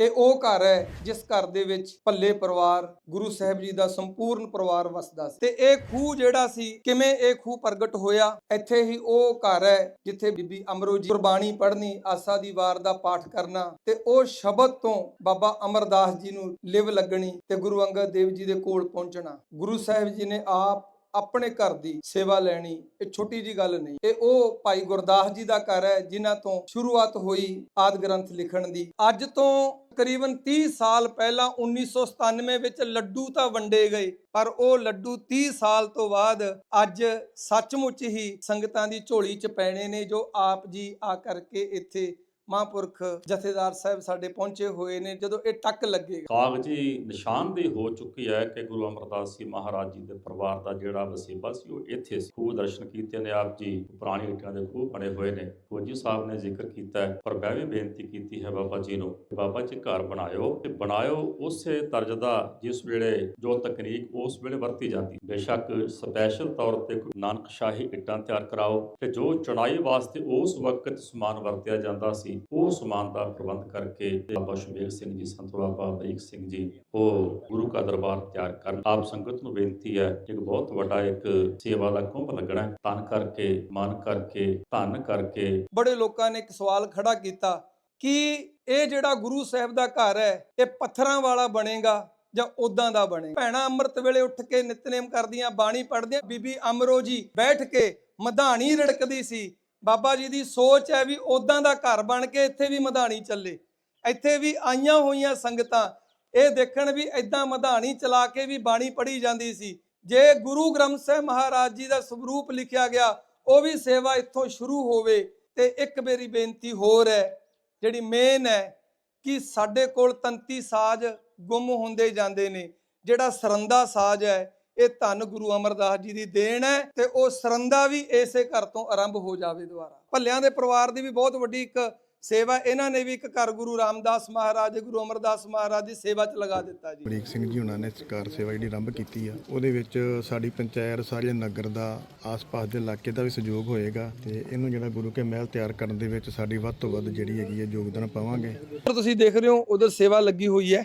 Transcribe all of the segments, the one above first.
ਇਹ ਉਹ ਘਰ ਹੈ ਜਿਸ ਘਰ ਦੇ ਵਿੱਚ ਭੱਲੇ ਪਰਿਵਾਰ, ਗੁਰੂ ਸਾਹਿਬ ਜੀ ਦਾ ਸੰਪੂਰਨ ਪਰਿਵਾਰ ਵਸਦਾ ਸੀ। ਤੇ ਇਹ ਖੂਹ ਜਿਹੜਾ ਸੀ, ਕਿਵੇਂ ਇਹ ਖੂਹ ਪ੍ਰਗਟ ਹੋਇਆ? ਇੱਥੇ ਹੀ ਉਹ ਘਰ ਹੈ ਜਿੱਥੇ ਬੀਬੀ ਅਮਰੋ ਜੀ ਗੁਰਬਾਣੀ ਪੜ੍ਹਨੀ, ਆਸਾ ਦੀ ਵਾਰ ਦਾ ਪਾਠ ਕਰਨਾ ਤੇ ਉਹ ਸ਼ਬਦ ਤੋਂ ਬਾਬਾ ਅਮਰਦਾਸ ਜੀ ਨੂੰ ਲਿਵ ਲੱਗਣੀ ਤੇ ਗੁਰੂ ਅੰਗਦ ਦੇਵ ਜੀ ਦੇ ਕੋਲ ਪਹੁੰਚਣਾ। ਗੁਰੂ ਸਾਹਿਬ ਜੀ ਨੇ ਆਪ ਆਪਣੇ ਘਰ ਦੀ ਸੇਵਾ ਲੈਣੀ, ਇਹ ਛੋਟੀ ਜੀ ਗੱਲ ਨਹੀਂ। ਇਹ ਉਹ ਭਾਈ ਗੁਰਦਾਸ ਜੀ ਦਾ ਘਰ ਹੈ, ਜਿਨ੍ਹਾਂ ਤੋਂ ਸ਼ੁਰੂਆਤ ਹੋਈ ਆਦ ਗ੍ਰੰਥ ਲਿਖਣ ਦੀ। ਅੱਜ ਤੋਂ ਤਕਰੀਬਨ 30 ਸਾਲ ਪਹਿਲਾਂ 1997 ਵਿੱਚ ਲੱਡੂ ਤਾਂ ਵੰਡੇ ਗਏ, ਪਰ ਉਹ ਲੱਡੂ 30 ਸਾਲ ਤੋਂ ਬਾਅਦ ਅੱਜ ਸੱਚਮੁੱਚ ਹੀ ਸੰਗਤਾਂ ਦੀ ਝੋਲੀ 'ਚ ਪੈਣੇ ਨੇ, ਜੋ ਆਪ ਜੀ ਆ ਕਰਕੇ ਇੱਥੇ ਮਹਾਂਪੁਰਖ ਜਥੇਦਾਰ ਸਾਹਿਬ ਸਾਡੇ ਪਹੁੰਚੇ ਹੋਏ ਨੇ, ਜਦੋਂ ਇਹ ਟੱਕ ਲੱਗੇਗਾ। ਕਾਗਜ਼ੀ ਨਿਸ਼ਾਨਦੇਹੀ ਹੋ ਚੁੱਕੀ ਹੈ ਕਿ ਗੁਰੂ ਅਮਰਦਾਸ ਜੀ ਮਹਾਰਾਜ ਜੀ ਦੇ ਪਰਿਵਾਰ ਦਾ ਜਿਹੜਾ ਵਸੇਬਾ ਸੀ, ਉਹ ਇੱਥੇ ਸੀ। ਖੂਹ ਦਰਸ਼ਨ ਕੀਤੇ ਨੇ, ਆਪ ਜੀ ਪੁਰਾਣੀ ਇੱਟਾਂ ਦੇ ਖੂਹ ਬਣੇ ਹੋਏ ਨੇ। ਫੌਜੀ ਸਾਹਿਬ ਨੇ ਜ਼ਿਕਰ ਕੀਤਾ ਹੈ, ਪਰ ਮੈਂ ਵੀ ਬੇਨਤੀ ਕੀਤੀ ਹੈ ਬਾਬਾ ਜੀ ਨੂੰ ਬਾਬਾ ਜੀ ਘਰ ਬਣਾਇਓ ਤੇ ਬਣਾਇਓ ਉਸੇ ਤਰਜ਼ ਦਾ ਜਿਸ ਵੇਲੇ ਜੋ ਤਕਨੀਕ ਉਸ ਵੇਲੇ ਵਰਤੀ ਜਾਂਦੀ। ਬੇਸ਼ੱਕ ਸਪੈਸ਼ਲ ਤੌਰ ਤੇ ਨਾਨਕ ਸ਼ਾਹੀ ਇੱਟਾਂ ਤਿਆਰ ਕਰਾਓ ਤੇ ਜੋ ਚੁਣਾਈ ਵਾਸਤੇ ਉਸ ਵਕਤ ਸਮਾਨ ਵਰਤਿਆ ਜਾਂਦਾ ਸੀ ਉਹ ਸਮਾਨ ਪ੍ਰਬੰਧ ਕਰਕੇ ਬਾਬਾ ਸ਼ੁਭੇਗ ਸਿੰਘ ਜੀ, ਸੰਤ ਬਾਬਾ ਬਰੀਕ ਸਿੰਘ ਜੀ, ਉਹ ਗੁਰੂ ਕਾ ਦਰਬਾਰ ਤਿਆਰ ਕਰਨ। ਆਪ ਸੰਗਤ ਨੂੰ ਬੇਨਤੀ ਹੈ ਇੱਕ ਬਹੁਤ ਵੱਡਾ ਇੱਕ ਸੇਵਾ ਦਾ ਕੁੰਭ ਲੱਗਣਾ ਤਨ ਕਰਕੇ, ਮਨ ਕਰਕੇ, ਧਨ ਕਰਕੇ। ਬੜੇ ਲੋਕਾਂ ਨੇ ਇੱਕ ਸਵਾਲ ਖੜਾ ਕੀਤਾ ਕਿ ਇਹ ਜਿਹੜਾ ਗੁਰੂ ਸਾਹਿਬ ਦਾ ਘਰ ਹੈ, ਇਹ ਪੱਥਰਾਂ ਵਾਲਾ ਬਣੇਗਾ ਜਾਂ ਉਦਾਂ ਦਾ ਬਣੇਗਾ? ਭੈਣਾ ਅੰਮ੍ਰਿਤ ਵੇਲੇ ਉੱਠ ਕੇ ਨਿਤਨੇਮ ਕਰਦੀਆਂ, ਬਾਣੀ ਪੜ੍ਹਦੀਆਂ। ਬੀਬੀ ਅਮਰੋ ਜੀ ਬੈਠ ਕੇ ਮਧਾਣੀ ਰੜਕਦੀ ਸੀ। ਬਾਬਾ ਜੀ ਦੀ ਸੋਚ ਹੈ ਵੀ ਉਦਾਂ ਦਾ ਘਰ ਬਣ ਕੇ ਇੱਥੇ ਵੀ ਮਧਾਣੀ ਚੱਲੇ। ਇੱਥੇ ਵੀ ਆਈਆਂ ਹੋਈਆਂ ਸੰਗਤਾਂ, ਇਹ ਦੇਖਣ ਵੀ ਇਦਾਂ ਮਧਾਣੀ ਚਲਾ ਕੇ ਵੀ ਬਾਣੀ ਪੜ੍ਹੀ ਜਾਂਦੀ ਸੀ। ਜੇ ਗੁਰੂ ਗ੍ਰੰਥ ਸਾਹਿਬ ਮਹਾਰਾਜ ਜੀ ਦਾ ਸਰੂਪ ਲਿਖਿਆ ਗਿਆ, ਉਹ ਵੀ ਸੇਵਾ ਇੱਥੋਂ ਸ਼ੁਰੂ ਹੋਵੇ। ਤੇ ਇੱਕ ਮੇਰੀ ਬੇਨਤੀ ਹੋਰ ਹੈ, ਜਿਹੜੀ ਮੇਨ ਹੈ, ਕਿ ਸਾਡੇ ਕੋਲ ਤੰਤੀ ਸਾਜ਼ ਗੁੰਮ ਹੁੰਦੇ ਜਾਂਦੇ ਨੇ। ਜਿਹੜਾ ਸਰੰਦਾ ਸਾਜ਼ ਹੈ ਇਹ ਧੰਨ ਗੁਰੂ ਅਮਰਦਾਸ ਜੀ ਦੀ ਦੇਣ ਹੈ ਤੇ ਉਹ ਸਰੰਦਾ ਵੀ ਇਸੇ ਘਰ ਤੋਂ ਆਰੰਭ ਹੋ ਜਾਵੇ ਦੁਬਾਰਾ। ਭੱਲਿਆਂ ਦੇ ਪਰਿਵਾਰ ਦੀ ਵੀ ਬਹੁਤ ਵੱਡੀ ਇੱਕ ਸੇਵਾ ਇਹਨਾਂ ਨੇ ਵੀ ਇੱਕ ਘਰ ਗੁਰੂ ਰਾਮਦਾਸ ਮਹਾਰਾਜ ਗੁਰੂ ਅਮਰਦਾਸ ਮਹਾਰਾਜ ਦੀ ਸੇਵਾ 'ਚ ਲਗਾ ਦਿੱਤਾ ਜੀ। ਬਰੀਕ ਸਿੰਘ ਜੀ ਉਹਨਾਂ ਨੇ ਸਰਕਾਰ ਸੇਵਾ ਜਿਹੜੀ ਆਰੰਭ ਕੀਤੀ ਆ ਉਹਦੇ ਵਿੱਚ ਸਾਡੀ ਪੰਚਾਇਤ ਸਾਰੇ ਨਗਰ ਦਾ ਆਸ-ਪਾਸ ਦੇ ਇਲਾਕੇ ਦਾ ਵੀ ਸਹਿਯੋਗ ਹੋਏਗਾ ਤੇ ਇਹਨੂੰ ਜਿਹੜਾ ਗੁਰੂ ਕੇ ਮਹਿਲ ਤਿਆਰ ਕਰਨ ਦੇ ਵਿੱਚ ਸਾਡੀ ਵੱਧ ਤੋਂ ਵੱਧ ਜਿਹੜੀ ਹੈਗੀ ਹੈ ਯੋਗਦਾਨ ਪਾਵਾਂਗੇ। ਤੁਸੀਂ ਦੇਖ ਰਹੇ ਹੋ ਉਧਰ ਸੇਵਾ ਲੱਗੀ ਹੋਈ ਹੈ।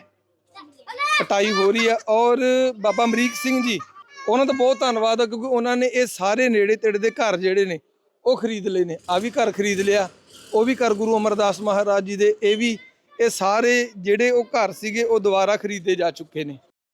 ਕਟਾਈ ਹੋ ਰਹੀ ਹੈ ਔਰ ਬਾਬਾ ਅਮਰੀਕ ਸਿੰਘ ਜੀ, ਉਹਨਾਂ ਦਾ ਬਹੁਤ ਧੰਨਵਾਦ ਹੈ ਕਿਉਂਕਿ ਉਹਨਾਂ ਨੇ ਇਹ ਸਾਰੇ ਨੇੜੇ ਤੇੜੇ ਦੇ ਘਰ ਜਿਹੜੇ ਨੇ, ਉਹ ਖਰੀਦ ਲਏ ਨੇ। ਆ ਵੀ ਘਰ ਖਰੀਦ ਲਿਆ, ਉਹ ਵੀ ਘਰ ਗੁਰੂ ਅਮਰਦਾਸ ਮਹਾਰਾਜ ਜੀ ਦੇ, ਇਹ ਵੀ ਇਹ ਸਾਰੇ ਜਿਹੜੇ ਉਹ ਘਰ ਸੀਗੇ, ਉਹ ਦੁਬਾਰਾ ਖਰੀਦੇ ਜਾ ਚੁੱਕੇ ਨੇ।